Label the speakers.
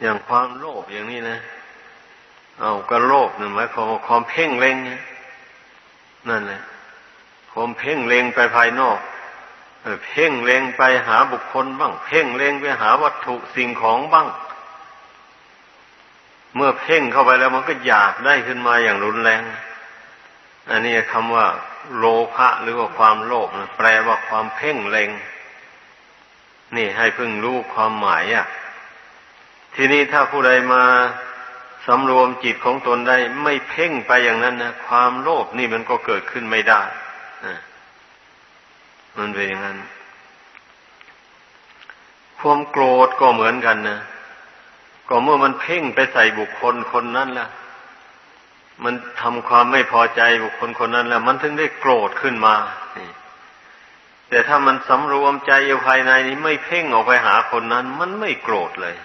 Speaker 1: อย่างความโลภอย่างนี้นะ เอาก็โลภนี่หมายความว่าความเพ่งเล็งนะนั่นแหละความเพ่งเล็งไปภายนอกเพ่งเล็งไปหาบุคคลบ้าง เพ่งเล็งไปหาวัตถุสิ่งของบ้าง เมื่อเพ่งเข้าไปแล้วมันก็อยากได้ขึ้นมาอย่างรุนแรง อันนี้คำว่า โลภะหรือว่าความโลภนะแปลว่าความเพ่งเล็ง นี่ให้พึ่งรู้ความหมายอะ ทีนี้ถ้าผู้ใดมาสำรวมจิตของตนได้ไม่เพ่งไปอย่างนั้นนะความโลภนี่มันก็เกิดขึ้นไม่ได้มันเป็นอย่างนั้น ความโกรธก็เหมือนกันนะก็เมื่อมันเพ่งไปใส่บุคคลคนนั้นล่ะ มันทำความไม่พอใจบุคคลคนนั้นแล้วมันถึงได้โกรธขึ้นมาแต่ถ้ามันสำรวมใจอยู่ภายในนี้ไม่เพ่งออกไปหาคนนั้น มันไม่โกรธเลย